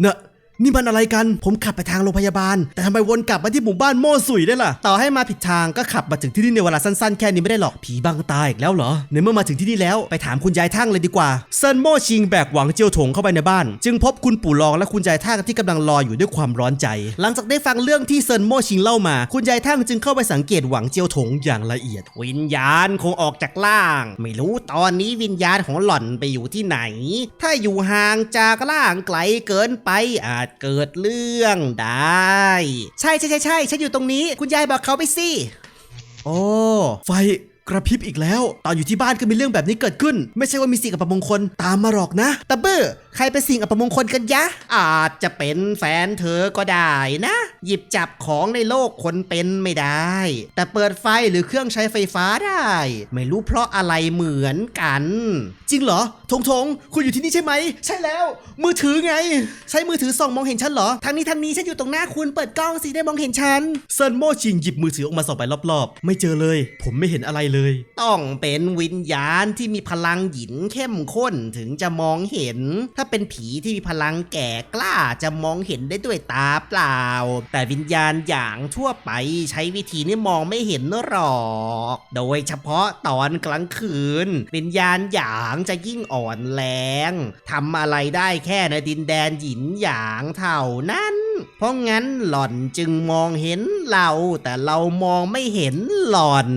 เนี่มันอะไรกัน ผมขับไปทางโรงพยาบาล แต่ทำไมวนกลับมาที่หมู่บ้านโม่สุยได้ล่ะ ต่อให้มาผิดทางก็ขับมาถึงที่นี่ในเวลาสั้นๆ แค่นี้ไม่ได้หรอก ผีบังตาอีกแล้วเหรอ ในเมื่อมาถึงที่นี่แล้วไปถามคุณยายทั้งเลยดีกว่า เซินโม่ชิงแบกหวังเจียวถงเข้าไปในบ้าน จึงพบคุณปู่รองและคุณยายทั้งที่กำลังรออยู่ด้วยความร้อนใจ หลังจากได้ฟังเรื่องที่เซินโม่ชิงเล่ามา คุณยายทั้งจึงเข้าไปสังเกตหวังเจียวถงอย่างละเอียด วิญญาณคงออกจากล่าง ไม่รู้ตอนนี้วิญญาณของหล่อนไปอยู่ที่ไหน ถ้าอยู่ห่างจากล่างไกลเกินไปอาจเกิดเรื่องได้ ใช่ใช่ใช่ใช่ฉันอยู่ตรงนี้ คุณยายบอกเขาไปสิ โอ้ ไฟกระพริบอีกแล้ว ตอนอยู่ที่บ้านก็มีเรื่องแบบนี้เกิดขึ้น ไม่ใช่ว่ามีสิ่งอัปมงคลตามมาหรอกนะตะเบ้อใครเป็นสิ่งอัปมงคลกันยะ อาจจะเป็นแฟนเธอก็ได้นะ หยิบจับของในโลกคนเป็นไม่ได้ แต่เปิดไฟหรือเครื่องใช้ไฟฟ้าได้ ไม่รู้เพราะอะไรเหมือนกัน จริงเหรอทงทงคุณอยู่ที่นี่ใช่ไหม ใช่แล้ว มือถือไง ใช้มือถือส่องมองเห็นฉันเหรอทางนี้ทางนี้ฉันอยู่ตรงหน้าคุณเปิดกล้องสิได้มองเห็นฉันเซินโมชิงหยิบมือถือออกมาส่องไปรอบๆ ไม่เจอเลย ผมไม่เห็นอะไรเลยต้องเป็นวิญญาณที่มีพลังหยินเข้มข้นถึงจะมองเห็น ถ้าเป็นผีที่มีพลังแก่กล้าจะมองเห็นได้ด้วยตาเปล่า แต่วิญญาณอย่างทั่วไปใช้วิธีนี้มองไม่เห็นหรอก โดยเฉพาะตอนกลางคืน วิญญาณหยางจะยิ่งอ่อนแรงทำอะไรได้แค่ในดินแดนหยินหยางเท่านั้น เพราะงั้นหล่อนจึงมองเห็นเรา แต่เรามองไม่เห็นหล่อน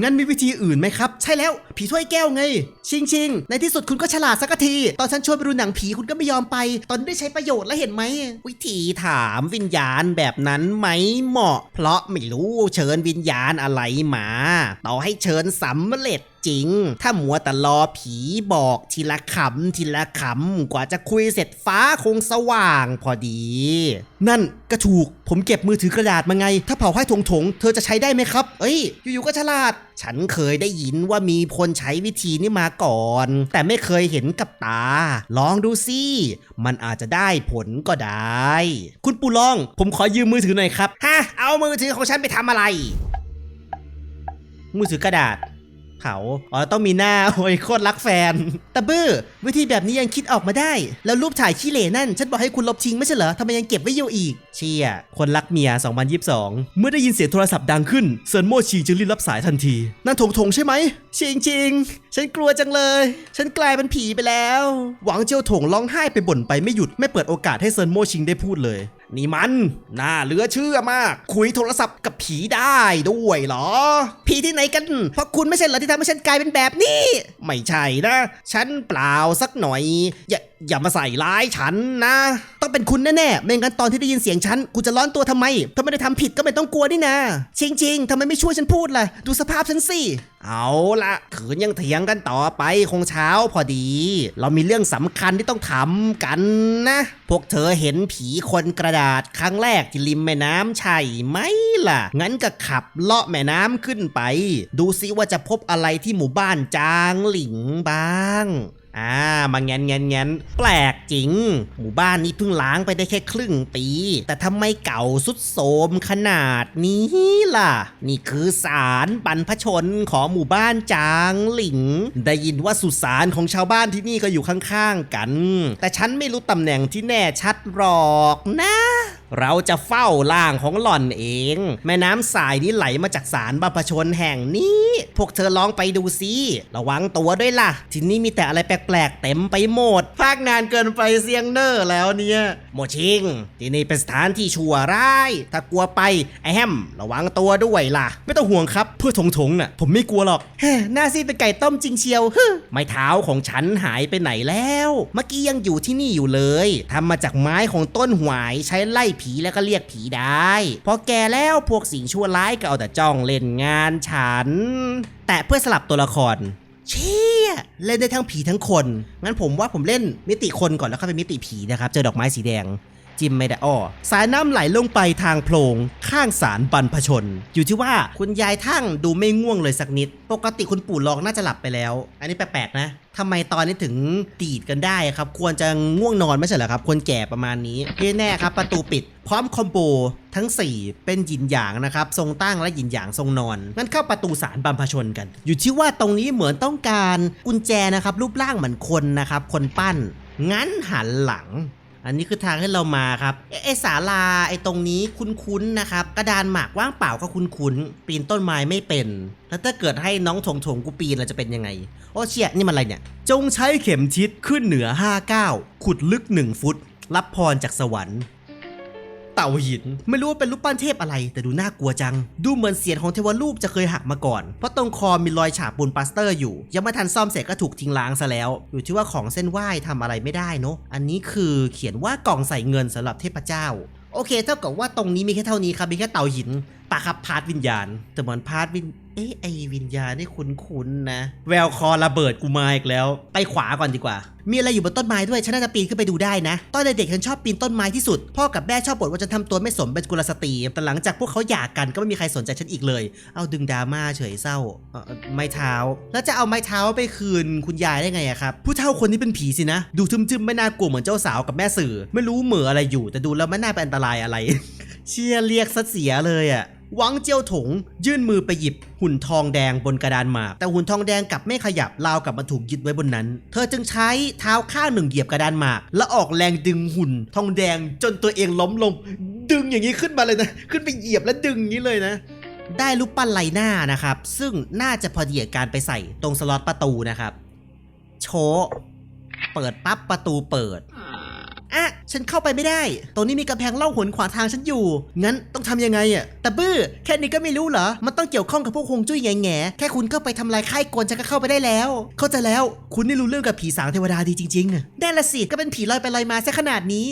งั้นมีวิธีอื่นไหมครับ ใช่แล้วผีถ้วยแก้วไง ชิงชิงในที่สุดคุณก็ฉลาดสักที ตอนฉันชวนไปดูหนังผีคุณก็ไม่ยอมไป ตอนได้ใช้ประโยชน์แล้วเห็นไหม วิธีถามวิญญาณแบบนั้นไหมเหมาะ เพราะไม่รู้เชิญวิญญาณอะไรมา ต่อให้เชิญสำเร็จ จริง ถ้ามัวแต่รอผีบอกทีละคำทีละคำกว่าจะคุยเสร็จฟ้าคงสว่างพอดี นั่นก็ถูก ผมเก็บมือถือกระดาษมาไง ถ้าเผาให้ถงถงเธอจะใช้ได้ไหมครับ เอ้ย อยู่ๆก็ฉลาด ฉันเคยได้ยินว่ามีคนใช้วิธีนี้มาก่อน แต่ไม่เคยเห็นกับตา ลองดูสิ มันอาจจะได้ผลก็ได้ คุณปูลอง ผมขอยืมมือถือหน่อยครับ ฮะ เอามือถือของฉันไปทำอะไร มือถือกระดาษ เผา อ๋อ ต้องมีหน้า โอ้ยโคตรรักแฟน ตะบื้อ วิธีแบบนี้ยังคิดออกมาได้ แล้วรูปถ่ายขี้เหร่นั่น ฉันบอกให้คุณลบทิ้งไม่ใช่เหรอทำไมยังเก็บไว้อยู่อีก เชี่ย คนรักเมีย 2022 เมื่อได้ยินเสียงโทรศัพท์ดังขึ้น เซินโมชีจึงรีบรับสายทันที นั่นถงถงใช่ไหมชิงชิงฉันกลัวจังเลย ฉันกลายเป็นผีไปแล้ว หวังเจียวถงร้องไห้ไปบ่นไปไม่หยุด ไม่เปิดโอกาสให้เซินโมชิงได้พูดเลย นี่มันน่าเหลือเชื่อมาก คุยโทรศัพท์กับผีได้ด้วยเหรอ ผีที่ไหนกัน เพราะคุณไม่ใช่เหรอที่ทำให้ฉันกลายเป็นแบบนี้ ไม่ใช่นะ ฉันเปล่าสักหน่อย อย่า อย่ามาใส่ร้ายฉันนะ ต้องเป็นคุณแน่ๆ ไม่งั้นตอนที่ได้ยินเสียงฉันกูจะร้อนตัวทำไม ถ้าไม่ได้ทำผิดก็ไม่ต้องกลัวนี่นะจริงๆทำไมไม่ช่วยฉันพูดล่ะ ดูสภาพฉันสิ เอาละขืนยังเถียงกันต่อไปคงเช้าพอดี เรามีเรื่องสำคัญที่ต้องทำกันนะ พวกเธอเห็นผีคนกระดาษครั้งแรกที่ริมแม่น้ำใช่ไหมล่ะ งั้นก็ขับเลาะแม่น้ำขึ้นไป ดูซิว่าจะพบอะไรที่หมู่บ้านจางหลิงบ้าง อ่ามาแงนแงนแงนแปลกจริง หมู่บ้านนี้เพิ่งล้างไปได้แค่ครึ่งปี แต่ทำไมเก่าสุดโทรมขนาดนี้ล่ะ นี่คือสารบรรพชนของหมู่บ้านจางหลิง ได้ยินว่าสุสานของชาวบ้านที่นี่ก็อยู่ข้างๆกัน แต่ฉันไม่รู้ตำแหน่งที่แน่ชัดหรอกนะ เราจะเฝ้าล่างของหล่อนเอง แม่น้ำสายนี้ไหลมาจากสารบรรพชนแห่งนี้ พวกเธอลองไปดูสิระวังตัวด้วยล่ะ ที่นี่มีแต่อะไรแปลกๆ เต็มไปหมด ภาคนานเกินไปเสียงเนอร์แล้วเนี่ยโมชิง ที่นี่เป็นสถานที่ชั่วร้าย ถ้ากลัวไปไอแฮมระวังตัวด้วยล่ะ ไม่ต้องห่วงครับ เพื่อถงถงน่ะ ผมไม่กลัวหรอกเฮ้หน้าซีดเป็นไก่ต้มจริงเชียวฮึไม้เท้าของฉันหายไปไหนแล้ว เมื่อกี้ยังอยู่ที่นี่อยู่เลยทำมาจากไม้ของต้นหวายใช้ไล่ผีแล้วก็เรียกผีได้พอแกแล้วพวกสิ่งชั่วร้ายก็เอาแต่จ้องเล่นงานฉัน แต่เพื่อสลับตัวละคร เชี่ยเล่นได้ทั้งผีทั้งคน งั้นผมว่าผมเล่นมิติคนก่อนแล้วค่อยเป็นมิติผีนะครับ เจอดอกไม้สีแดง จิ้มไม่ได้อ้อสายน้ำไหลลงไปทางโพรงข้างสารบรรพชน อยู่ที่ว่าคุณยายทั้งดูไม่ง่วงเลยสักนิด ปกติคุณปู่ลองน่าจะหลับไปแล้ว อันนี้แปลกๆนะทำไมตอนนี้ถึงตีดกันได้ครับ ควรจะง่วงนอนไม่ใช่เหรอครับ คนแก่ประมาณนี้ที่แน่ครับ ประตูปิด พร้อมคอมโบทั้ง 4 เป็นหยินหยางนะครับ ทรงตั้งและหยินหยางทรงนอน งั้นเข้าประตูสารบรรพชนกัน อยู่ที่ว่าตรงนี้เหมือนต้องการกุญแจนะครับ รูปร่างเหมือนคนนะครับ คนปั้น งั้นหันหลัง อันนี้คือทางให้เรามาครับเอ๊ะไอศาลาไอตรงนี้คุ้นๆนะครับกระดานหมากว่างเปล่าก็คุ้นๆปีนต้นไม้ไม่เป็น แล้วถ้าเกิดให้น้องถงถงกูปีนเราจะเป็นยังไง โอ้เชี่ยนี่มันอะไรเนี่ย จงใช้เข็มทิศขึ้นเหนือ 59 ขุดลึก 1 ฟุต รับพรจากสวรรค์ เต่าหิน ไม่รู้ว่าเป็นรูปปั้นเทพอะไร แต่ดูน่ากลัวจัง ดูเหมือนเสียนของเทวรูปจะเคยหักมาก่อน เพราะตรงคอมีรอยฉาบปูนปลาสเตอร์อยู่ ยังไม่ทันซ่อมเสร็จก็ถูกทิ้งล้างซะแล้ว อยู่ที่ว่าของเส้นไหว้ทำอะไรไม่ได้เนอะอันนี้คือเขียนว่ากล่องใส่เงินสำหรับเทพเจ้าโอเคเท่ากับว่าตรงนี้มีแค่เท่านี้ครับมีแค่เต่าหินปะครับพาร์ทวิญญาณแต่เหมือนพาร์ทวิญ เอ๊ะไอวิญญาณนี่คุ้นๆนะ แววคอระเบิดกูมาอีกแล้ว ไปขวาก่อนดีกว่า มีอะไรอยู่บนต้นไม้ด้วยฉันน่าจะปีนขึ้นไปดูได้นะ ตอนเด็กๆฉันชอบปีนต้นไม้ที่สุด พ่อกับแม่ชอบบ่นว่าฉันทำตัวไม่สมเป็นกุลสตรี แต่หลังจากพวกเขาหย่ากันก็ไม่มีใครสนใจฉันอีกเลย เอาดึงดราม่าเฉยเศร้าเอ่อไม้เท้า แล้วจะเอาไม้เท้าไปคืนคุณยายได้ไงอะครับ ผู้เฒ่าคนนี้เป็นผีสินะ ดูทึมๆไม่น่ากลัวเหมือนเจ้าสาวกับแม่สื่อ ไม่รู้เหมืออะไรอยู่ แต่ดูแล้วไม่น่าเป็นอันตรายอะไร เชียเรียกซะเสียเลยอะ หวังเจียวถง ยื่นมือไปหยิบหุ่นทองแดงบนกระดานหมาก แต่หุ่นทองแดงกลับไม่ขยับราวกับมาถูกยึดไว้บนนั้น เธอจึงใช้เท้าข้างหนึ่งเหยียบกระดานหมาก และออกแรงดึงหุ่นทองแดงจนตัวเองล้มลง ดึงอย่างนี้ขึ้นมาเลยนะ ขึ้นไปเหยียบแล้วดึงอย่างนี้เลยนะได้รูปปั้นไลหน้านะครับ ซึ่งน่าจะพอดีกับการไปใส่ตรงสล็อตประตูนะครับ โชเปิดปั๊บประตูเปิด ฉันเข้าไปไม่ได้ ตรงนี้มีกำแพงเล่องหนขวางทางฉันอยู่ งั้นต้องทำยังไงอะแต่บื้อแค่นี้ก็ไม่รู้เหรอ มันต้องเกี่ยวข้องกับพวกฮวงจุ้ยแง่แง่แค่คุณเข้าไปทำลายค่ายกลฉันก็เข้าไปได้แล้ว เข้าใจแล้ว คุณนี่รู้เรื่องกับผีสางเทวดาดีจริงๆอะได้ละสิ ก็เป็นผีลอยไปลอยมาซะขนาดนี้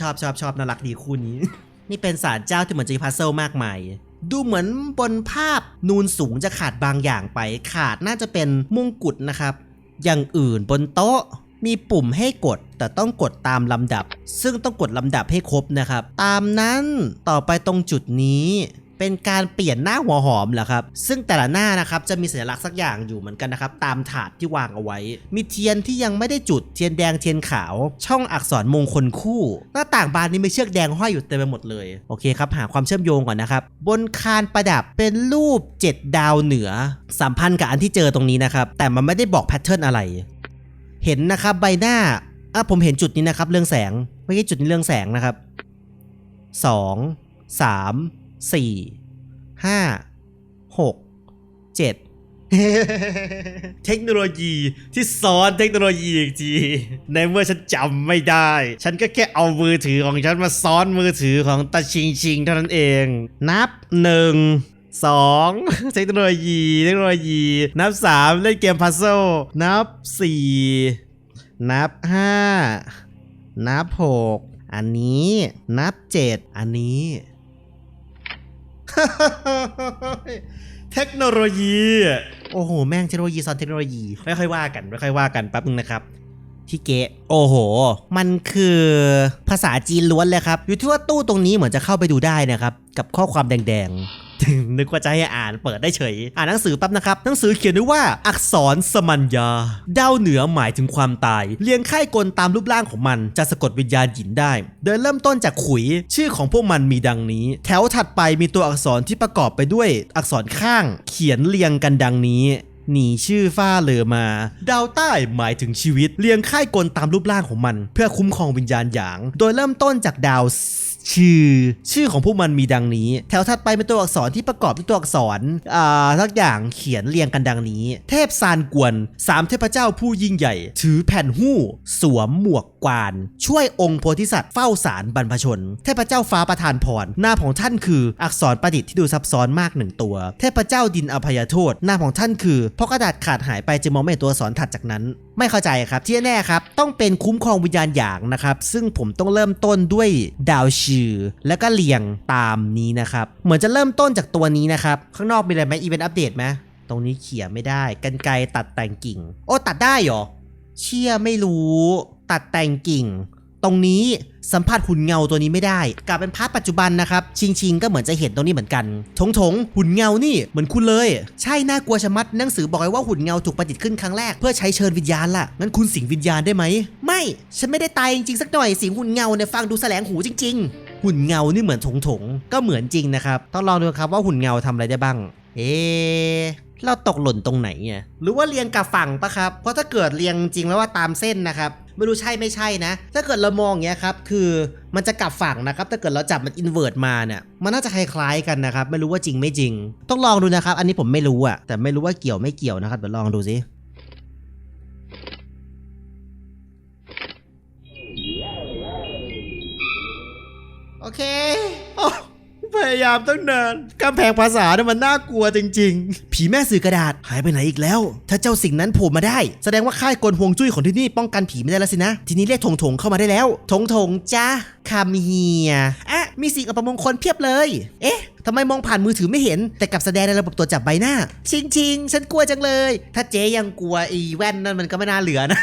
ชอบชอบชอบน่ารักดีคู่นี้ นี่เป็นศาลเจ้าที่เหมือนจะมีพัซเซลมากมายดูเหมือนบนภาพนูนสูงจะขาดบางอย่างไป ขาดน่าจะเป็นมงกุฎนะครับ อย่างอื่นบนโต๊ะ มีปุ่มให้กดแต่ต้องกดตามลำดับ ซึ่งต้องกดลำดับให้ครบนะครับ ตามนั้นต่อไปตรงจุดนี้เป็นการเปลี่ยนหน้าหัวหอมเหรอครับ ซึ่งแต่ละหน้านะครับจะมีสัญลักษณ์สักอย่างอยู่เหมือนกันนะครับ ตามถาดที่วางเอาไว้ มีเทียนที่ยังไม่ได้จุดเทียนแดงเทียนขาว ช่องอักษรมงคลคู่ หน้าต่างบานนี้มีเชือกแดงห้อยอยู่เต็มไปหมดเลย โอเคครับ หาความเชื่อมโยงก่อนนะครับ บนคานประดับเป็นรูป 7 ดาวเหนือสัมพันธ์กับอันที่เจอตรงนี้นะครับ แต่มันไม่ได้บอกแพทเทิร์นอะไร เห็นนะครับใบหน้าอะผมเห็นจุดนี้นะครับ เรื่องแสงไม่ใช่จุดนี้เรื่องแสงนะครับสองสามสี่ห้าหกเจ็ดเทคโนโลยีที่ซ้อนเทคโนโลยีอีกที ในเมื่อฉันจำไม่ได้ ฉันก็แค่เอามือถือของฉันมาซ้อนมือถือของตาชิงชิงเท่านั้นเอง นับหนึ่ง สองเทคโนโลยีเทคโนโลยี นับสามเล่นเกมพัซเซิลนับสี่นับห้านับหกอันนี้นับเจ็ดอันนี้ เทคโนโลยี โอ้โห แม่งเทคโนโลยีซ้อนเทคโนโลยีไม่ค่อยว่ากันไม่ค่อยว่ากันแป๊บนึงนะครับที่เกะโอ้โห มันคือภาษาจีนล้วนเลยครับ อยู่ที่ว่าตู้ตรงนี้เหมือนจะเข้าไปดูได้นะครับ กับข้อความแดงๆ นึกว่าจะให้อ่านเปิดได้เฉย อ่านหนังสือแป๊บนะครับ หนังสือเขียนไว้ว่าอักษรสมัญญาดาวเหนือหมายถึงความตาย เรียงค่ายกลตามรูปร่างของมัน จะสะกดวิญญาณหยินได้ โดยเริ่มต้นจากขุย ชื่อของพวกมันมีดังนี้ แถวถัดไปมีตัวอักษรที่ประกอบไปด้วยอักษรข้าง เขียนเรียงกันดังนี้หนีชื่อฟ้าเลอมา ดาวใต้หมายถึงชีวิต เรียงค่ายกลตามรูปร่างของมัน เพื่อคุ้มครองวิญญาณหยาง โดยเริ่มต้นจากดาว ชื่อ ชื่อของพวกมันมีดังนี้ แถวถัดไปเป็นตัวอักษรที่ประกอบด้วยตัวอักษรอ่าทักอย่างเขียนเรียงกันดังนี้ เทพซานกวนสามเทพเจ้าผู้ยิ่งใหญ่ ถือแผ่นหู้ สวมหมวกกวาน ช่วยองค์โพธิสัตว์เฝ้าสารบรรพชน เทพเจ้าฟ้าประทานพรหน้าของท่านคืออักษรประดิษฐ์ที่ดูซับซ้อนมากหนึ่งตัว เทพเจ้าดินอภัยโทษ หน้าของท่านคือเพราะกระดาษขาดหายไปจึงมองไม่เห็นตัวอักษรถัดจากนั้น ไม่เข้าใจครับที่แน่ครับต้องเป็นคุ้มครองวิญญาณอย่างนะครับซึ่งผมต้องเริ่มต้นด้วยดาวชื่อ แล้วก็เรียงตามนี้นะครับ เหมือนจะเริ่มต้นจากตัวนี้นะครับ ข้างนอกมีอะไรไหมอีเวนต์อัปเดตไหมตรงนี้เขี่ยไม่ได้กันไกตัดแต่งกิ่ง โอ้ตัดได้เหรอ เชี่ยไม่รู้ ตัดแต่งกิ่ง ตรงนี้สัมผัสหุ่นเงาตัวนี้ไม่ได้กลับเป็นพาร์ทปัจจุบันนะครับ ชิงชิงก็เหมือนจะเห็นตรงนี้เหมือนกันถงถงหุ่นเงานี่เหมือนคุณเลย ใช่น่ากลัวชะมัดหนังสือบอกไว้ว่าหุ่นเงาถูกประดิษฐ์ขึ้นครั้งแรกเพื่อใช้เชิญวิญญาณล่ะงั้นคุณสิงวิญญาณได้ไหมไม่ ฉันไม่ได้ตายจริงๆสักหน่อยสิงหุ่นเงาเนี่ยฟังดูแสลงหูจริง ๆ หุ่นเงานี่เหมือนถงถงก็เหมือนจริงนะครับ ต้องลองดูครับว่าหุ่นเงาทำอะไรได้บ้าง เอ๊ะเราตกหล่นตรงไหนเนี่ยหรือว่าเรียงกับฝั่งปะครับ เพราะถ้าเกิดเรียงจริงแล้วว่าตามเส้นนะครับไม่รู้ใช่ไม่ใช่นะ ถ้าเกิดเรามองอย่างเงี้ยครับ คือมันจะกลับฝั่งนะครับ ถ้าเกิดเราจับมันอินเวอร์ตมาเนี่ย มันน่าจะคล้ายๆกันนะครับ ไม่รู้ว่าจริงไม่จริง ต้องลองดูนะครับ อันนี้ผมไม่รู้อะแต่ไม่รู้ว่าเกี่ยวไม่เกี่ยวนะครับ เดี๋ยวลองดูสิ เคโอ้พยายามตั้งนานกำแพงภาษาเนี่ยมันน่ากลัวจริง ๆ ผีแม่สื่อกระดาษหายไปไหนอีกแล้ว ถ้าเจ้าสิ่งนั้นโผล่มาได้ แสดงว่าค่ายกลฮวงจุ้ยของที่นี่ป้องกันผีไม่ได้แล้วสินะ ทีนี้เรียกถงถงเข้ามาได้แล้ว ถงถงจ้าคำเฮียอะมีสิ่งอัปมงคลเพียบเลย เอ๊ะทำไมมองผ่านมือถือไม่เห็น แต่กลับแสดงในระบบตรวจจับใบหน้า ชิงชิงๆฉันกลัวจังเลย ถ้าเจ๊ยังกลัวอีแว่นนั่นมันก็ไม่น่าเหลือนะ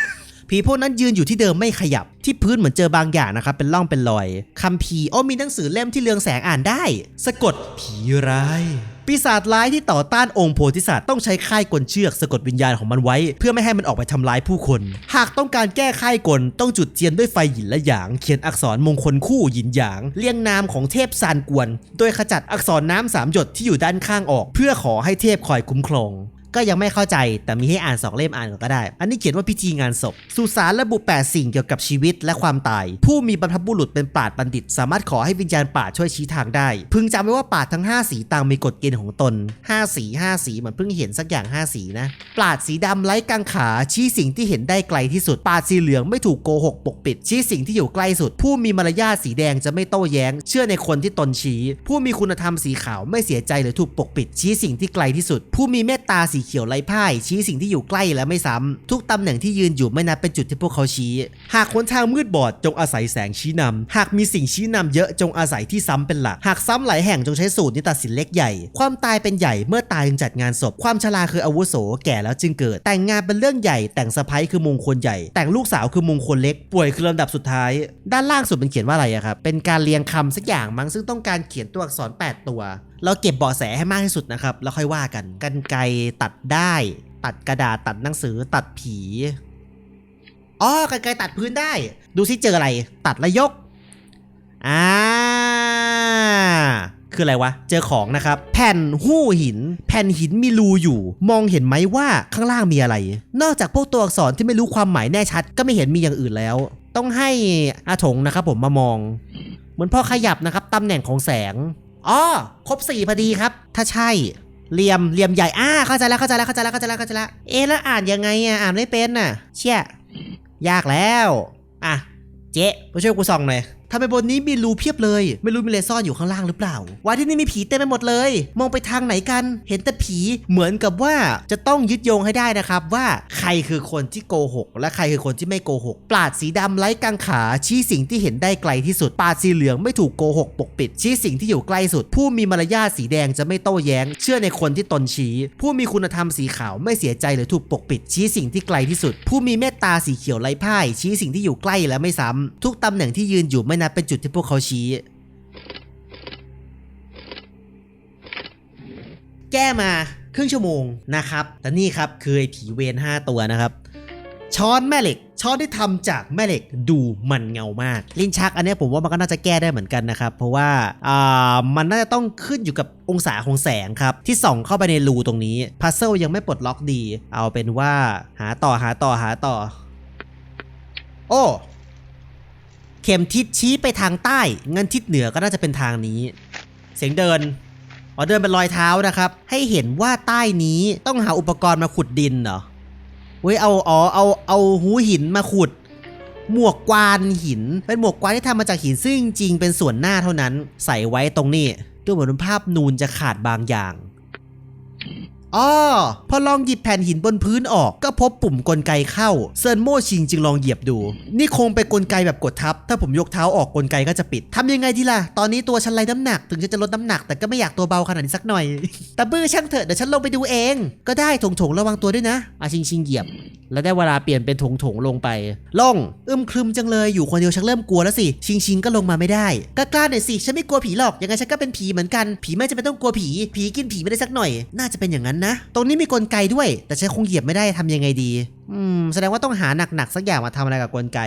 ผีพวกนั้นยืนอยู่ที่เดิมไม่ขยับ ที่พื้นเหมือนเจอบางอย่างนะครับ เป็นร่องเป็นรอยคัมภีโอ้มีหนังสือเล่มที่เรืองแสงอ่านได้ สะกดผีร้ายปีศาจร้ายที่ต่อต้านองค์โพธิสัตว์ต้องใช้ค่ายกลเชือกสะกดวิญญาณของมันไว้ เพื่อไม่ให้มันออกไปทำร้ายผู้คน หากต้องการแก้ค่ายกลต้องจุดเทียนด้วยไฟหยินและหยาง เขียนอักษรมงคลคู่หยินหยาง เรียงนามของเทพซานกวน โดยขจัดอักษรน้ำสามหยดที่อยู่ด้านข้างออก เพื่อขอให้เทพคอยคุ้มครอง ก็ยังไม่เข้าใจแต่มีให้อ่านสองเล่มอ่านก็ได้ อันนี้เขียนว่าพิธีงานศพสุสานระบุ8สิ่งเกี่ยวกับชีวิตและความตาย ผู้มีบรรพบุรุษเป็นปราดบัณฑิต สามารถขอให้วิญญาณป่าช่วยชี้ทางได้ พึงจำไว้ว่าป่าทั้ง 5 สีต่างมีกฎเกณฑ์ของตน 5 สี 5 สีเหมือนเพิ่งเห็นสักอย่าง 5 สีนะปราดสีดำไร้กังขาชี้สิ่งที่เห็นได้ไกลที่สุดปราดสีเหลืองไม่ถูกโกหกปกปิด ชี้สิ่งที่อยู่ใกล้สุด ผู้มีมารยาทสีแดงจะไม่โต้แย้ง เชื่อในคนที่ตนชี้ ผู้มีคุณธรรมสีขาวไม่เสียใจหรือถูกปกปิด ชี้สิ่งที่ไกลที่สุด ผู้มีเมตตาสีเขียวไร้พ่าย ชี้สิ่งที่อยู่ใกล้และไม่ซ้ำทุกตำแหน่งที่ยืนอยู่ไม่นับเป็นจุดที่พวกเขาชี้ หากคนทางมืดบอดจงอาศัยแสงชี้นำหากมีสิ่งชี้นำเยอะจงอาศัยที่ซ้ำเป็นหลัก หากซ้ำหลายแห่งจงใช้สูตรนี้ตัดสินเล็กใหญ่ ความตายเป็นใหญ่เมื่อตายจึงจัดงานศพ ความชราคืออาวุโสแก่แล้วจึงเกิด แต่งงานเป็นเรื่องใหญ่ แต่งสะพ้ายคือมงคลใหญ่ แต่งลูกสาวคือมงคลเล็ก ป่วยคือลำดับสุดท้าย ด้านล่างสุดมันเขียนว่าอะไรอะครับ เป็นการเรียงคำสักอย่างมั้งซึ่งต้องการเขียนตัวอักษร 8 ตัวเราเก็บเบาะแสให้มากที่สุดนะครับ แล้วค่อยว่ากัน กันไกตัดได้ ตัดกระดาษตัดหนังสือตัดผีอ๋อกันไกตัดพื้นได้ ดูซิเจออะไร ตัดแล้วยกอ่าคืออะไรวะ เจอของนะครับ แผ่นหู้หิน แผ่นหินมีรูอยู่ มองเห็นไหมว่าข้างล่างมีอะไร นอกจากพวกตัวอักษรที่ไม่รู้ความหมายแน่ชัด ก็ไม่เห็นมีอย่างอื่นแล้ว ต้องให้อาถงนะครับผมมามอง เหมือนพอขยับนะครับตำแหน่งของแสง อ๋อครบสี่พอดีครับ ถ้าใช่เหลี่ยมเหลี่ยมใหญ่อ่าเข้าใจแล้วเข้าใจแล้วเข้าใจแล้วเข้าใจแล้วเข้าใจแล้วเอ๊ะแล้วอ่านยังไงอะอ่านไม่เป็นน่ะ เชี่ยยากแล้ว อะ เจ๊มาช่วยกูส่องหน่อย ทำไมบนนี้มีรูเพียบเลย ไม่รู้มีอะไรซ่อนอยู่ข้างล่างหรือเปล่าว่าที่นี่มีผีเต็มไปหมดเลย มองไปทางไหนกัน เห็นแต่ผีเหมือนกับว่าจะต้องยึดโยงให้ได้นะครับ ว่าใครคือคนที่โกหก และใครคือคนที่ไม่โกหก ปราดสีดำไร้กังขา ชี้สิ่งที่เห็นได้ไกลที่สุด ปราดสีเหลืองไม่ถูกโกหกปกปิด ชี้สิ่งที่อยู่ใกล้สุด ผู้มีมารยาทสีแดงจะไม่โต้แย้ง เชื่อในคนที่ตนชี้ ผู้มีคุณธรรมสีขาวไม่เสียใจหรือถูกปกปิด ชี้สิ่งที่ไกลที่สุด ผู้มีเมตตาสีเขียวไร้พ่าย ชี้สิ่งที่อยู่ใกล้และไม่ซ้ำทุกตำแหน่งที่ยืนอยู่ไม่นับเป็นจุดที่พวกเขาชี้ แก้มาครึ่งชั่วโมงนะครับแต่นี่ครับคือไอ้ผีเวน5 ตัวนะครับ ช้อนแม่เหล็ก ช้อนที่ทำจากแม่เหล็กดูมันเงามาก ลิ้นชักอันนี้ผมว่ามันก็น่าจะแก้ได้เหมือนกันนะครับ เพราะว่าอ่ามันน่าจะต้องขึ้นอยู่กับองศาของแสงครับ ที่ส่องเข้าไปในรูตรงนี้พัซเซิลยังไม่ปลดล็อกดี เอาเป็นว่าหาต่อหาต่อหาต่อ โอ้ ข็มทิศชี้ไปทางใต้เงินทิศเหนือก็น่าจะเป็นทางนี้ เสียงเดินอ๋อเดินเป็นรอยเท้านะครับ ให้เห็นว่าใต้นี้ต้องหาอุปกรณ์มาขุดดินเหรอเว้ยเอาอ๋อเอาเอาหูหินมาขุด หมวกกวานหิน เป็นหมวกกวานที่ทำมาจากหินซึ่งจริงเป็นส่วนหน้าเท่านั้น ใส่ไว้ตรงนี้ดูเหมือนเป็นภาพนูนจะขาดบางอย่าง อ๋อพอลองหยิบแผ่นหินบนพื้นออกก็พบปุ่มกลไกเข้าเซินโม่ชิงจึงลองเหยียบดู นี่คงเป็นกลไกแบบกดทับ ถ้าผมยกเท้าออกกลไกก็จะปิดทำยังไงดีล่ะ ตอนนี้ตัวฉันไร้น้ำหนัก ถึงจะจะลดน้ำหนักแต่ก็ไม่อยากตัวเบาขนาดนี้สักหน่อย แต่บื้อช่างเถอะเดี๋ยวฉันลงไปดูเอง ก็ได้ถงถงระวังตัวด้วยนะอาชิงชิงเหยียบแล้วได้เวลาเปลี่ยนเป็นถงถงๆลงไปลงอึมครึมจังเลยอยู่คนเดียวชักเริ่มกลัวแล้วสิ ชิงชิงก็ลงมาไม่ได้กล้าๆหน่อยสิฉันไม่กลัวผีหรอกยังไงฉันก็เป็นผีเหมือนกัน ผีไม่จะเป็นต้องกลัวผี ผีกินผีไม่ได้สักหน่อย น่าจะเป็นอย่างนั้นนะ ตรงนี้มีกลไกด้วย แต่ฉันคงเหยียบไม่ได้ทำยังไงดี อืม แสดงว่าต้องหาหนักๆสักอย่างมาทำอะไรกับกลไก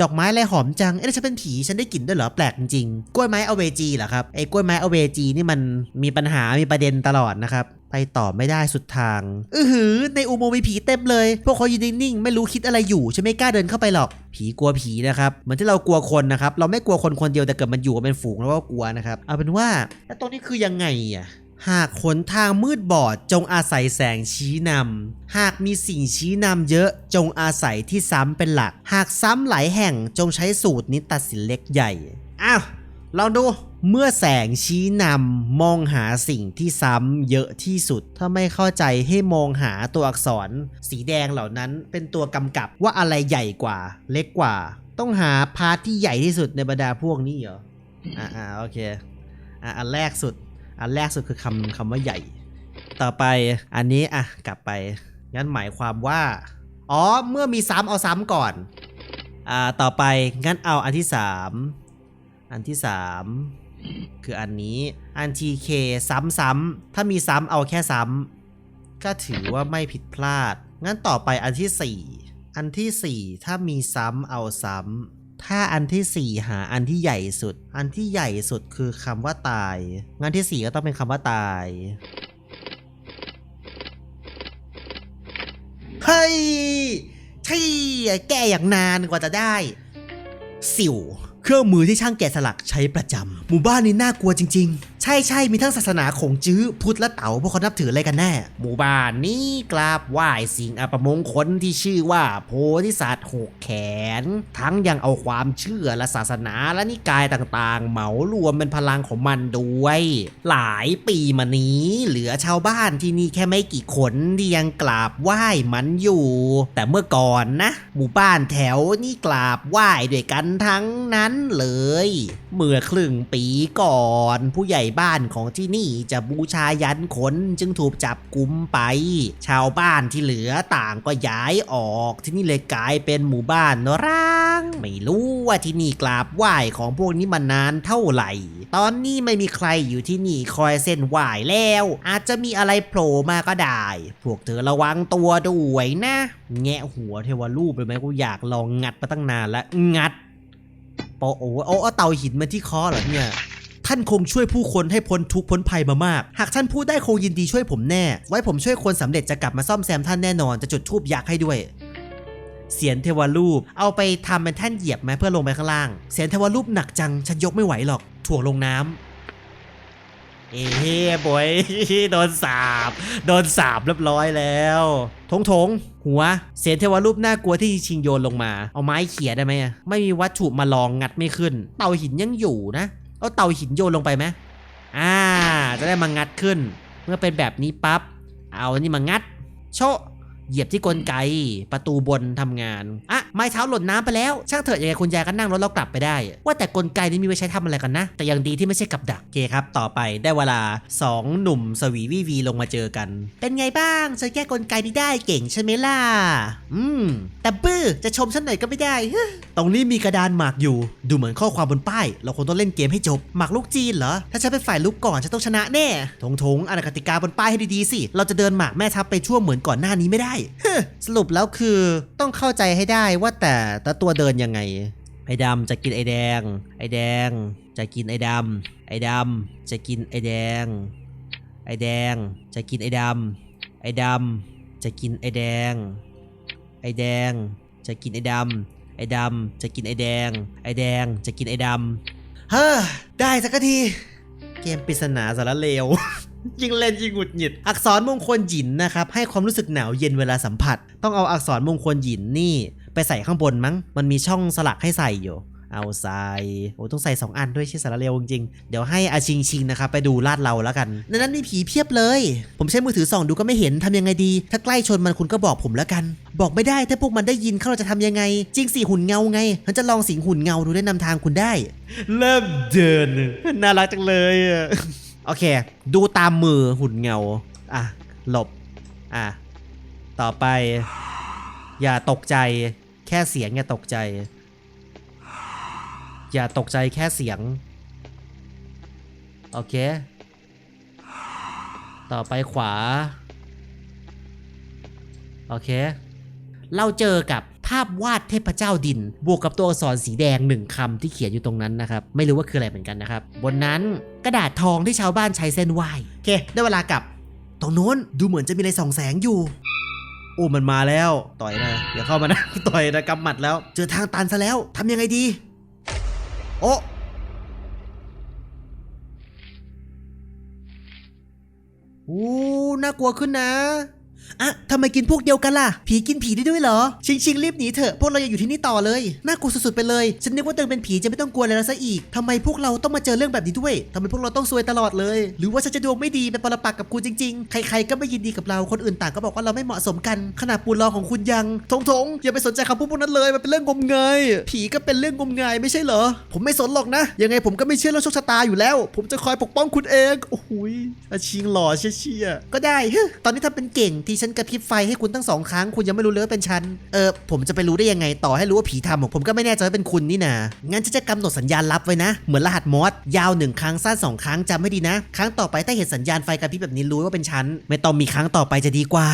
ดอกไม้อะไรหอมจัง เอ๊ะฉันเป็นผี ฉันได้กลิ่นด้วยเหรอ แปลกจริงๆกล้วยไม้อเวจีเหรอครับ ไอ้กล้วยไม้อเวจีนี่มันมีปัญหา มีประเด็นตลอดนะครับ ไปต่อไม่ได้สุดทาง อือหือ ในอุโมงค์มีผีเต็มเลย พวกเขายืนนิ่งๆ ไม่รู้คิดอะไรอยู่ ฉันไม่กล้าเดินเข้าไปหรอก ผีกลัวผีนะครับ เหมือนที่เรากลัวคนนะครับ เราไม่กลัวคนคนเดียวแต่เกิดมันอยู่กันเป็นฝูงแล้วก็กลัวนะครับ เอาเป็นว่า แล้วตรงนี้คือยังไงอะ หากขนทางมืดบอดจงอาศัยแสงชี้นำ หากมีสิ่งชี้นำเยอะจงอาศัยที่ซ้ำเป็นหลัก หากซ้ำหลายแห่งจงใช้สูตรนี้ตัดสินเล็กใหญ่ อ้าว ลองดูเมื่อแสงชี้นำมองหาสิ่งที่ซ้ำเยอะที่สุด ถ้าไม่เข้าใจให้มองหาตัวอักษร สีแดงเหล่านั้นเป็นตัวกำกับว่าอะไรใหญ่กว่า เล็กกว่า ต้องหาพาร์ทที่ใหญ่ที่สุดในบรรดาพวกนี้เหรออ่าอ่าโอเคอะอันแรกสุด อันแรกสุดคือคำคำว่าใหญ่ ต่อไปอันนี้อะกลับไป งั้นหมายความว่า อ๋อเมื่อมีซ้ำเอาซ้ำก่อนอ่าต่อไปงั้นเอาอันที่สาม อันที่สามคืออันนี้อันทีเคซ้ำซ้ำๆถ้ามีซ้ำเอาแค่ซ้ำก็ถือว่าไม่ผิดพลาด งั้นต่อไปอันที่สี่อันที่สี่ถ้ามีซ้ำเอาซ้ำถ้าอันที่ 4 หาอันที่ใหญ่สุด อันที่ใหญ่สุดคือคำว่าตายงานที่ 4 ก็ต้องเป็นคำว่าตายเฮ้ยใช่แก้อย่างนานกว่าจะได้ สิว เครื่องมือที่ช่างแกะสลักใช้ประจำหมู่บ้านนี้น่ากลัวจริงๆใช่ใช่มีทั้งศาสนาของจื้อพุทธและเต๋าพวกเขานับถืออะไรกันแน่ หมู่บ้านนี้กราบไหว้สิ่งอัปมงคลที่ชื่อว่าโพธิสัตว์หกแขน ทั้งยังเอาความเชื่อและศาสนาและนิกายต่างๆ เหมารวมเป็นพลังของมันด้วย หลายปีมานี้ เหลือชาวบ้านที่นี่แค่ไม่กี่คนที่ยังกราบไหว้มันอยู่ แต่เมื่อก่อนนะ หมู่บ้านแถวนี่กราบไหว้ด้วยกันทั้งนั้นเลย เมื่อครึ่งปีก่อน ผู้ใหญ่บ้านของที่นี่จะบูชายันขนจึงถูกจับกุมไป ชาวบ้านที่เหลือต่างก็ย้ายออก ที่นี่เลยกลายเป็นหมู่บ้านร้าง ไม่รู้ว่าที่นี่กราบไหว้ของพวกนี้มานานเท่าไหร่ ตอนนี้ไม่มีใครอยู่ที่นี่คอยเส้นไหว้แล้ว อาจจะมีอะไรโผล่มาก็ได้ พวกเธอระวังตัวด้วยนะ แงะหัวเทวรูปเลยไหมกูอยากลองงัดมาตั้งนานแล้วงัดโปะโอ้โอ้เอาเตาหินมาที่คอเหรอเนี่ย ท่านคงช่วยผู้คนให้พ้นทุกข์พ้นภัยมามาก หากท่านพูดได้คงยินดีช่วยผมแน่ ไว้ผมช่วยคนสำเร็จจะกลับมาซ่อมแซมท่านแน่นอนจะจุดธูปยักษ์ให้ด้วยเสียนเทวรูป เอาไปทำเป็นแท่นเหยียบไหมเพื่อลงไปข้างล่าง เสียนเทวรูปหนักจัง ฉันยกไม่ไหวหรอก ถ่วงลงน้ำเอ้เฮ้บอยโดนสาบ โดนสาบเรียบร้อยแล้วทงทงหัว เสียนเทวรูปน่ากลัวที่ชิงโยนลงมา เอาไม้เขี่ยได้ไหมไม่มีวัตถุมาลองงัดไม่ขึ้น เต่าหินยังอยู่นะ เอาเตาหินโยนลงไปไหมอ่า จะได้มางัดขึ้น เมื่อเป็นแบบนี้ปั๊บ เอาอันนี้มางัด โชะ เหยียบที่กลไก ประตูบนทำงาน อะ ไม้เท้าหล่นน้ำไปแล้ว ช่างเถอะยังไงคุณยายก็นั่งรถเรากลับไปได้ ว่าแต่กลไกนี้มีไว้ใช้ทำอะไรกันนะ แต่ยังดีที่ไม่ใช่กับดัก โอเคครับ ต่อไปได้เวลา 2 หนุ่มสวีวีวีลงมาเจอกัน เป็นไงบ้างฉันแก้กลไกนี้ได้เก่งใช่ไหมล่ะ อืม แต่บื้อจะชมฉันหน่อยก็ไม่ได้ ตรงนี้มีกระดานหมากอยู่ ดูเหมือนข้อความบนป้าย เราคงต้องเล่นเกมให้จบ หมากลูกจีนเหรอ ถ้าฉันเป็นฝ่ายลุกก่อนฉันต้องชนะแน่ทงทงอ่านกติกาบนป้ายให้ดีๆสิ เราจะเดินหมากแม่ทัพไปชั่วเหมือนก่อนหน้านี้ไม่ได้สรุปแล้วคือต้องเข้าใจให้ได้ว่าแต่แต่ตัวเดินยังไง ไอ้ดำจะกินไอ้แดง ไอ้แดง จะกินไอ้ดำไอ้ดำจะกินไอ้แดง ไอ้แดง จะกินไอ้ดำไอ้ดำจะกินไอ้แดง ไอ้แดง จะกินไอ้ดำไอ้ดำจะกินไอ้แดง ไอ้แดง จะกินไอ้ดำเฮ้อได้สักที เกมปริศนาสารเลว ยิ่งเล่นยิ่งหงุดหงิด อักษรมงคลหยินนะครับ ให้ความรู้สึกหนาวเย็นเวลาสัมผัส ต้องเอาอักษรมงคลหยินนี่ ไปใส่ข้างบนมั้ง มันมีช่องสลักให้ใส่อยู่ เอาใส่โอ้ต้องใส่ 2 อันด้วยใช่สารเลวจริงๆเดี๋ยวให้อาชิงชิงนะครับ ไปดูลาดเราแล้วกันในนั้นมีผีเพียบเลย ผมใช้มือถือส่องดูก็ไม่เห็นทำยังไงดี ถ้าใกล้ชนมันคุณก็บอกผมแล้วกัน บอกไม่ได้ถ้าพวกมันได้ยินเขาเราจะทำยังไง จริงสิหุ่นเงาไงฉันจะลองสิงหุ่นเงาดูได้นำทางคุณได้ เริ่มเดิน น่ารักจังเลยอะ โอเค ดูตามมือหุ่นเงา อะ หลบ อะ ต่อไป อย่าตกใจ แค่เสียงอย่าตกใจ อย่าตกใจแค่เสียง โอเค ต่อไปขวา โอเค เราเจอกับ ภาพวาดเทพเจ้าดิน บวกกับตัวอักษรสีแดงหนึ่งคำที่เขียนอยู่ตรงนั้นนะครับ ไม่รู้ว่าคืออะไรเหมือนกันนะครับ บนนั้นกระดาษทองที่ชาวบ้านใช้เส้นไหวโอเค ได้เวลากลับ ตรงโน้นดูเหมือนจะมีอะไรส่องแสงอยู่โอ้มันมาแล้ว ต่อยนะอย่าเข้ามานะ ต่อยนะกำหมัดแล้ว เจอทางตันซะแล้วทำยังไงดี โอ้โอ้น่ากลัวขึ้นนะ อะทำไมกินพวกเดียวกันล่ะ ผีกินผีได้ด้วยเหรอ ชิงชิงรีบหนีเถอะ พวกเรายังอยู่ที่นี่ต่อเลย น่ากลัวสุดๆไปเลย ฉันนึกว่าตัวเองเป็นผีจะไม่ต้องกลัวอะไรแล้วซะอีกทำไมพวกเราต้องมาเจอเรื่องแบบนี้ด้วยทำไมพวกเราต้องซวยตลอดเลย หรือว่าฉันจะดวงไม่ดีเป็นปรปักษ์กับคุณจริงๆ ใครๆก็ไม่ยินดีกับเรา คนอื่นต่างก็บอกว่าเราไม่เหมาะสมกัน ขนาดปูนรอของคุณยัง ทงทงอย่าไปสนใจคำพูดพวกนั้นเลย มันเป็นเรื่องงมงาย ผีก็เป็นเรื่องงมงายไม่ใช่เหรอ ผมไม่สนหรอกนะ ยังไงผมก็ไม่เชื่อเรื่องโชคชะตาอยู่แล้ว ผมจะคอยปกป้องคุณเอง โอ้โหยอาชิงหล่อเชี่ยๆก็ได้ ตอนนี้ทำเป็นเก่งทีฉันกระพริบไฟให้คุณตั้งสองครั้งคุณยังไม่รู้เลยว่าเป็นฉัน เออผมจะไปรู้ได้ยังไงต่อให้รู้ว่าผีทำผมก็ไม่แน่ใจว่าเป็นคุณนี่นางั้นฉันจะกำหนดสัญญาณลับไว้นะ เหมือนรหัสมอสยาวหนึ่งครั้งสั้นสองครั้งจำให้ดีนะ ครั้งต่อไปถ้าเห็นสัญญาณไฟกระพริบแบบนี้รู้ว่าเป็นฉันไม่ต้องมีครั้งต่อไปจะดีกว่า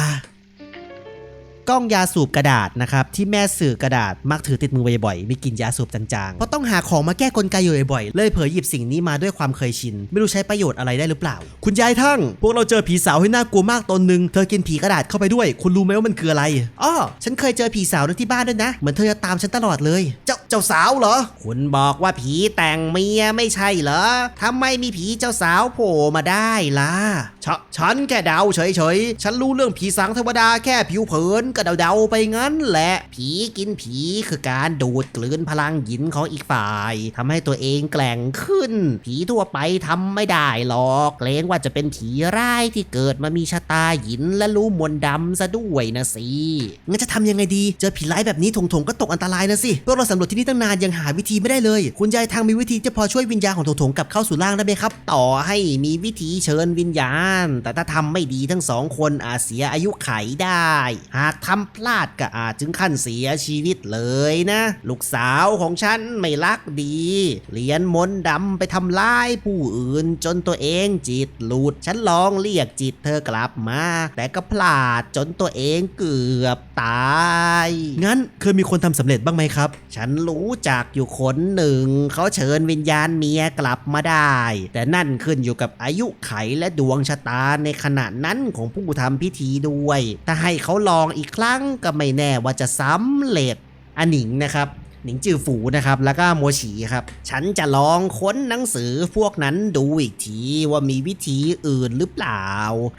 กล้องยาสูบกระดาษนะครับที่แม่สื่อกระดาษมักถือติดมือบ่อยๆมีกลิ่นยาสูบจางๆเพราะต้องหาของมาแก้กลไกอยู่บ่อยๆเลยเผยหยิบสิ่งนี้มาด้วยความเคยชิน ไม่รู้ใช้ประโยชน์อะไรได้หรือเปล่า คุณยายทั้งพวกเราเจอผีสาวที่น่ากลัวมากตนหนึ่งเธอกินผีกระดาษเข้าไปด้วย คุณรู้ไหมว่ามันคืออะไรอ้อฉันเคยเจอผีสาวที่บ้านด้วยนะ เหมือนเธอจะตามฉันตลอดเลย เจ้าเจ้าสาวเหรอ คุณบอกว่าผีแต่งเมียไม่ใช่เหรอทำไมมีผีเจ้าสาวโผล่มาได้ล่ะฉฉันแค่เดาเฉยๆ ฉันรู้เรื่องผีสางเทวดาแค่ผิวเผินก็เดาๆไปงั้นแหละ ผีกินผีคือการดูดกลืนพลังหยินของอีกฝ่ายทำให้ตัวเองแกร่งขึ้น ผีทั่วไปทำไม่ได้หรอกเกรงว่าจะเป็นผีร้ายที่เกิดมามีชะตาหยินและรู้มนต์ดำซะด้วยนะสิงั้นจะทำยังไงดี เจอผีร้ายแบบนี้ถงถงๆก็ตกอันตรายนะสิพวกเราสำรวจที่นี่ตั้งนานยังหาวิธีไม่ได้เลย คุณยายทางมีวิธีจะพอช่วยวิญญาณของถงถงๆกลับเข้าสู่ร่างได้ไหมครับ ต่อให้มีวิธีเชิญวิญญาณ แต่ถ้าทำไม่ดีทั้งสองคนอาจเสียอายุไขได้ หากทำพลาดก็อาจถึงขั้นเสียชีวิตเลยนะ ลูกสาวของฉันไม่รักดี เรียนมนต์ดำไปทำร้ายผู้อื่นจนตัวเองจิตหลุด ฉันลองเรียกจิตเธอกลับมา แต่ก็พลาดจนตัวเองเกือบตาย งั้นเคยมีคนทำสำเร็จบ้างไหมครับ ฉันรู้จักอยู่คนหนึ่ง เขาเชิญวิญญาณเมียกลับมาได้ แต่นั่นขึ้นอยู่กับอายุไขและดวงชะตาในขณะนั้นของผู้ทำพิธีด้วย ถ้าให้เขาลองอีกครั้งก็ไม่แน่ว่าจะสำเร็จอันหนิงนะครับ หนิงจือฝูนะครับ แล้วก็โมฉีครับ ฉันจะลองค้นหนังสือพวกนั้นดูอีกทีว่ามีวิธีอื่นหรือเปล่า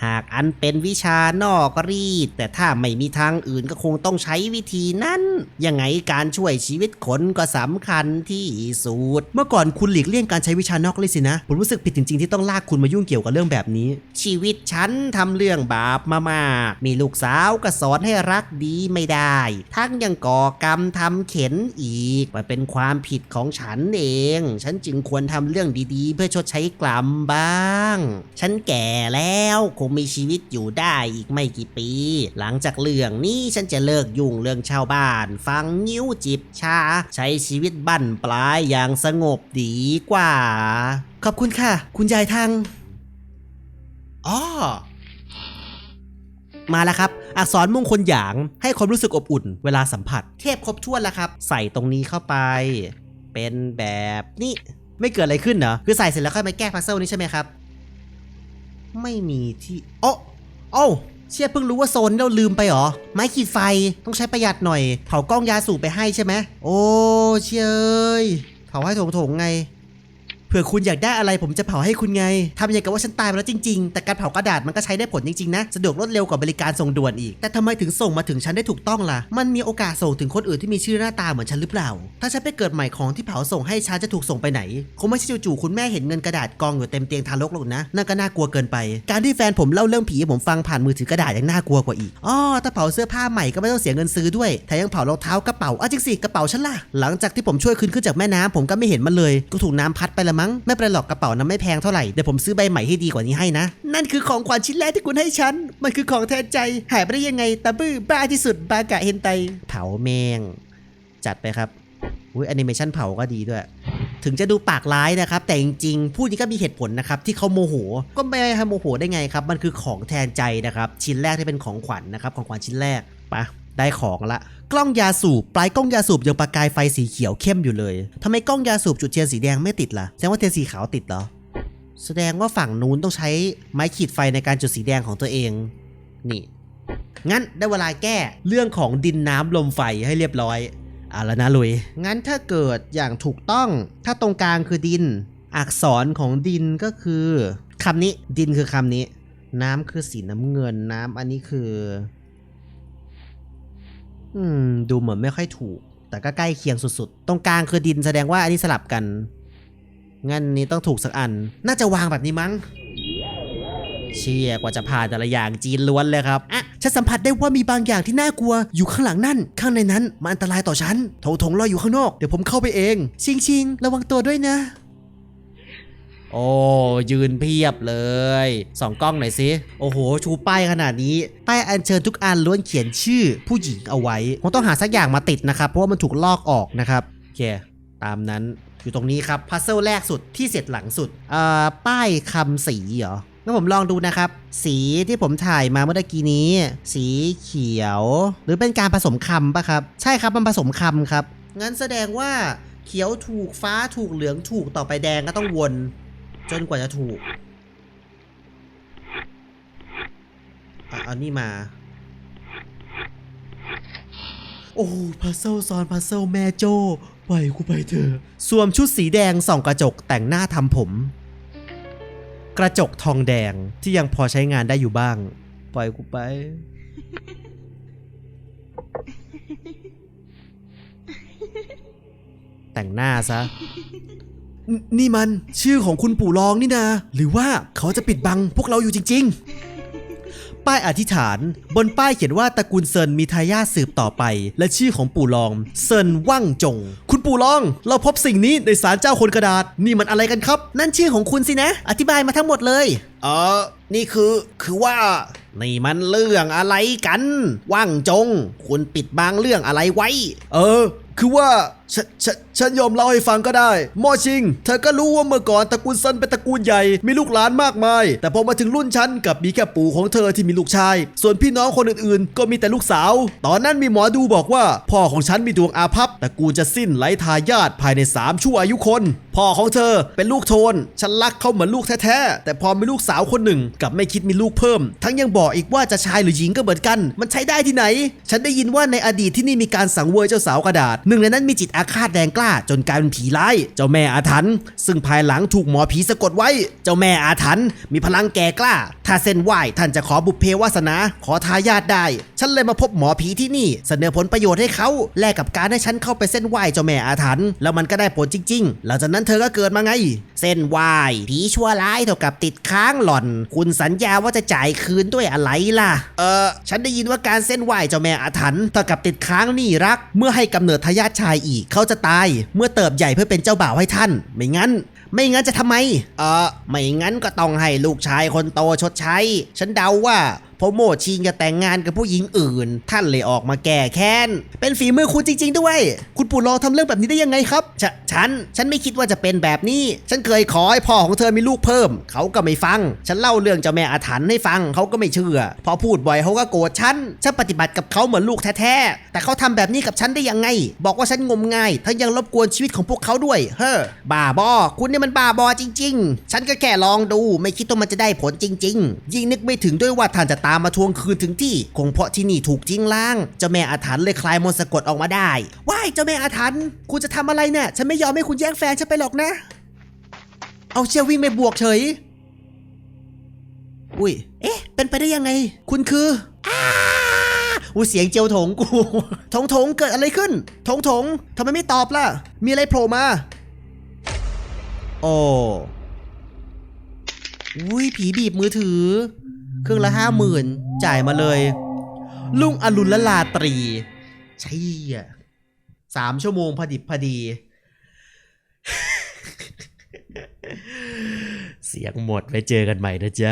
หากอันเป็นวิชานอกรีด แต่ถ้าไม่มีทางอื่นก็คงต้องใช้วิธีนั้น ยังไงการช่วยชีวิตคนก็สำคัญที่สุด เมื่อก่อนคุณหลีกเลี่ยงการใช้วิชานอกรีดสินะ ผมรู้สึกผิดจริงๆ ที่ต้องลากคุณมายุ่งเกี่ยวกับเรื่องแบบนี้ ชีวิตฉันทำเรื่องบาปมามากมีลูกสาวก็สอนให้รักดีไม่ได้ ทั้งยังก่อกรรมทำเข็นอีกมันเป็นความผิดของฉันเอง ฉันจึงควรทำเรื่องดีๆ เพื่อชดใช้กรรมบ้าง ฉันแก่แล้วคงมีชีวิตอยู่ได้อีกไม่กี่ปี หลังจากเรื่องนี้ฉันจะเลิกยุ่งเรื่องชาวบ้าน ฟังนิ้วจิบชา ใช้ชีวิตบั้นปลายอย่างสงบดีกว่า ขอบคุณค่ะ คุณยายทางอ๋อ มาแล้วครับ อักษรมงคลหยางให้ความรู้สึกอบอุ่น เวลาสัมผัส เทพครบถ้วนแล้วครับ ใส่ตรงนี้เข้าไป เป็นแบบนี้ ไม่เกิดอะไรขึ้นเหรอ คือใส่เสร็จแล้วค่อยมาแก้พัซเซิลนี้ใช่ไหมครับ ไม่มีที่โอ้โอ้เชี่ยเพิ่งรู้ว่าโซนนี้เราลืมไปหรอ ไม้ขีดไฟต้องใช้ประหยัดหน่อย เผากล้องยาสูบไปให้ใช่ไหม โอ้เชี่ยเอ้ยเผาให้ถงๆไง ผื่อคุณอยากได้อะไรผมจะเผาให้คุณไงทำอย่างกับว่าฉันตายไปแล้วจริงๆ แต่การเผากระดาษมันก็ใช้ได้ผลจริงๆนะ สะดวกรวดเร็วกว่าบริการส่งด่วนอีก แต่ทำไมถึงส่งมาถึงฉันได้ถูกต้องล่ะ มันมีโอกาสส่งถึงคนอื่นที่มีชื่อหน้าตาเหมือนฉันหรือเปล่า ถ้าฉันไปเกิดใหม่ของที่เผาส่งให้ฉันจะถูกส่งไปไหน คงไม่ใช่จู่ๆคุณแม่เห็นเงินกระดาษกองอยู่เต็มเตียงทารกหรอกนะ นั่นก็น่ากลัวเกินไป การที่แฟนผมเล่าเรื่องผีให้ผมฟังผ่านมือถือกระดาษยังน่ากลัวกว่าอีกอ๋อถ้าเผาเสื้อผ้าใหม่ก็ไม่ต้องเสียเงินซื้อด้วยแถมยังเผารองเท้ากระเป๋าอ้าจริงสิกระเป๋าฉันล่ะหลังจากที่ผมช่วยคืนขึ้นจากแม่น้ำผมก็ไม่เห็นมันเลยก็ถูกน้ำพัดไปละมัง ไม่เป็นหรอกกระเป๋านั้นไม่แพงเท่าไหร่ เดี๋ยวผมซื้อใบใหม่ให้ดีกว่านี้ให้นะ นั่นคือของขวัญชิ้นแรกที่คุณให้ฉัน มันคือของแทนใจ หายไปได้ยังไงตาบื้อบ้าที่สุดบากะเฮนไต เผาแมง จัดไปครับ อุ้ยแอนิเมชันเผาก็ดีด้วยถึงจะดูปากร้ายนะครับ แต่จริงๆผู้นี้ก็มีเหตุผลนะครับ ที่เขาโมโห ก็ไม่ให้โมโหได้ไงครับ มันคือของแทนใจนะครับ ชิ้นแรกที่เป็นของขวัญนะครับ ของขวัญชิ้นแรกไปะ ได้ของละ กล้องยาสูบปลายกล้องยาสูบยังประกายไฟสีเขียวเข้มอยู่เลยทำไมกล้องยาสูบจุดเทียนสีแดงไม่ติดล่ะแสดงว่าเทียนสีขาวติดเหรอแสดงว่าฝั่งนู้นต้องใช้ไม้ขีดไฟในการจุดสีแดงของตัวเอง นี่ งั้นได้เวลาแก้เรื่องของดินน้ำลมไฟให้เรียบร้อยเอาแล้วนะลุย งั้นถ้าเกิดอย่างถูกต้อง ถ้าตรงกลางคือดิน อักษรของดินก็คือคำนี้ ดินคือคำนี้ น้ำคือสีน้ำเงินน้ำอันนี้คือ อืม ดูเหมือนไม่ค่อยถูก แต่ก็ใกล้เคียงสุดๆ ตรงกลางคือดินแสดงว่าอันนี้สลับกัน งั้นนี้ต้องถูกสักอัน น่าจะวางแบบนี้มั้ง เชี่ยกว่าจะผ่านแต่ละอย่างจีนล้วนเลยครับ อะ ฉันสัมผัสได้ว่ามีบางอย่างที่น่ากลัว อยู่ข้างหลังนั่น ข้างในนั้นมันอันตรายต่อฉันโถงถงรออยู่ข้างนอก เดี๋ยวผมเข้าไปเอง ชิงชิงระวังตัวด้วยนะ โอ้ยืนเพียบเลยสองกล้องหน่อยสิโอ้โห ชูป้ายขนาดนี้ป้ายอัญเชิญทุกอันล้วนเขียนชื่อผู้หญิงเอาไว้คงต้องหาสักอย่างมาติดนะครับ เพราะว่ามันถูกลอกออกนะครับโอเคตามนั้นอยู่ตรงนี้ครับพัซเซิลแรกสุดที่เสร็จหลังสุดเอ่อป้ายคำสีเหรองั้นผมลองดูนะครับ สีที่ผมถ่ายมาเมื่อกี้นี้ สีเขียว หรือเป็นการผสมคำปะครับ ใช่ครับมันผสมคำครับงั้นแสดงว่าเขียวถูกฟ้าถูกเหลืองถูกต่อไปแดงก็ต้องวน จนกว่าจะถูกอะเอานี่มา โอ้พัซเซิลซ้อนพัซเซิลแม่โจ้ปล่อยกูไปเถอะสวมชุดสีแดงส่องกระจกแต่งหน้าทำผม กระจกทองแดงที่ยังพอใช้งานได้อยู่บ้าง ปล่อยกูไป แต่งหน้าซะ นนี่มันชื่อของคุณปู่รองนี่นาหรือว่าเขาจะปิดบังพวกเราอยู่จริง ๆ ป้ายอธิษฐาน บนป้ายเขียนว่าตระกูลเซินมีทายาทสืบต่อไป และชื่อของปู่รองเซินว่างจง คุณปู่รอง เราพบสิ่งนี้ในศาลเจ้าคนกระดาษ นี่มันอะไรกันครับ นั่นชื่อของคุณสินะ อธิบายมาทั้งหมดเลยเออนี่คือคือว่านี่มันเรื่องอะไรกัน ว่างจง คุณปิดบังเรื่องอะไรไว้ เออ คือว่าฉฉฉันยอมเล่าให้ฟังก็ได้หมอชิง เธอก็รู้ว่าเมื่อก่อนตระกูลซันเป็นตระกูลใหญ่ มีลูกหลานมากมาย แต่พอมาถึงรุ่นฉันกลับมีแค่ปู่ของเธอที่มีลูกชาย ส่วนพี่น้องคนอื่นๆ ก็มีแต่ลูกสาว ตอนนั้นมีหมอดูบอกว่า พ่อของฉันมีดวงอาภัพตระกูลจะสิ้นไร้ทายาทภายใน 3 ชั่วอายุคน พ่อของเธอเป็นลูกโทน ฉันรักเขาเหมือนลูกแท้ๆ แต่พอมีลูกสาวคนหนึ่งกลับไม่คิดมีลูกเพิ่ม ทั้งยังบอกอีกว่าจะชายหรือหญิงก็เหมือนกัน มันใช้ได้ที่ไหน ฉันได้ยินว่าในอดีตที่นี่มีการสังเวยเจ้าสาวกระดาษหนึ่งในนั้นมีจิตอาฆาตแรงกล้าจนกลายเป็นผีร้าย เจ้าแม่อาถรรพ์ซึ่งภายหลังถูกหมอผีสะกดไว้ เจ้าแม่อาถรรพ์มีพลังแก่กล้า ถ้าเส้นไหวท่านจะขอบุพเพวาสนา ขอทายาทได้ ฉันเลยมาพบหมอผีที่นี่ เสนอผลประโยชน์ให้เขาแลกกับการให้ฉันเข้าไปเส้นไหวเจ้าแม่อาถรรพ์แล้วมันก็ได้ผลจริงๆ หลังจากนั้นเธอก็เกิดมาไง เส้นไหวผีชั่วร้ายเท่ากับติดค้างหล่อน คุณสัญญาว่าจะจ่ายคืนด้วยอะไรล่ะ เออฉันได้ยินว่าการเส้นไหวเจ้าแม่อาถรรพ์เท่ากับติดค้างหนี่รัก เมื่อให้กำเนิดทายาทชายอีกเขาจะตายเมื่อเติบใหญ่เพื่อเป็นเจ้าบ่าวให้ท่าน ไม่งั้น ไม่งั้นจะทำไม เออไม่งั้นก็ต้องให้ลูกชายคนโตชดใช้ ฉันเดาว่าพอโมชิงจะแต่งงานกับผู้หญิงอื่น ท่านเลยออกมาแก้แค้น เป็นฝีมือคุณจริง ๆ ด้วย คุณปู่รองทำเรื่องแบบนี้ได้ยังไงครับฉฉัน ฉันไม่คิดว่าจะเป็นแบบนี้ ฉันเคยขอให้พ่อของเธอมีลูกเพิ่ม เขาก็ไม่ฟัง ฉันเล่าเรื่องเจ้าแม่อาถรรพ์ให้ฟัง เขาก็ไม่เชื่อ พอพูดบ่อยเขาก็โกรธฉัน ฉันปฏิบัติกับเขาเหมือนลูกแท้ๆ แต่เขาทำแบบนี้กับฉันได้ยังไง บอกว่าฉันงมงายทั้งยังรบกวนชีวิตของพวกเขาด้วย เฮ้อ บ้าบอ คุณนี่มันบ้าบอจริง ๆ ฉันก็แค่ลองดู ไม่คิดว่ามันจะได้ผลจริง ๆ ยิ่งนึกไม่ถึงด้วยว่าท่านจะตามมาทวงคืนถึงที่ คงเพราะที่นี่ถูกทิ้งล้าง เจ้าแม่อาถรรพ์เลยคลายมนต์สะกดออกมาได้ ว้ายเจ้าแม่อาถรรพ์คุณจะทำอะไรเนี่ยฉันไม่ยอมให้คุณแย่งแฟนฉันไปหรอกนะ เอาเชียวิ่งไปบวกเฉย อุ้ย เอ๊ะ เป็นไปได้ยังไง คุณคืออ้าอุ้ยเสียงเจียวถงกู ถงถงเกิดอะไรขึ้น ถงถงทำไมไม่ตอบล่ะ มีอะไรโผล่มา โอ้อุ้ยผีบีบมือถือ เครื่องละห้าหมื่นจ่ายมาเลย ลุงอรุณละลาตรีใช่อะสามชั่วโมงพอดิบพอดี เสียงหมดไปเจอกันใหม่นะจ๊ะ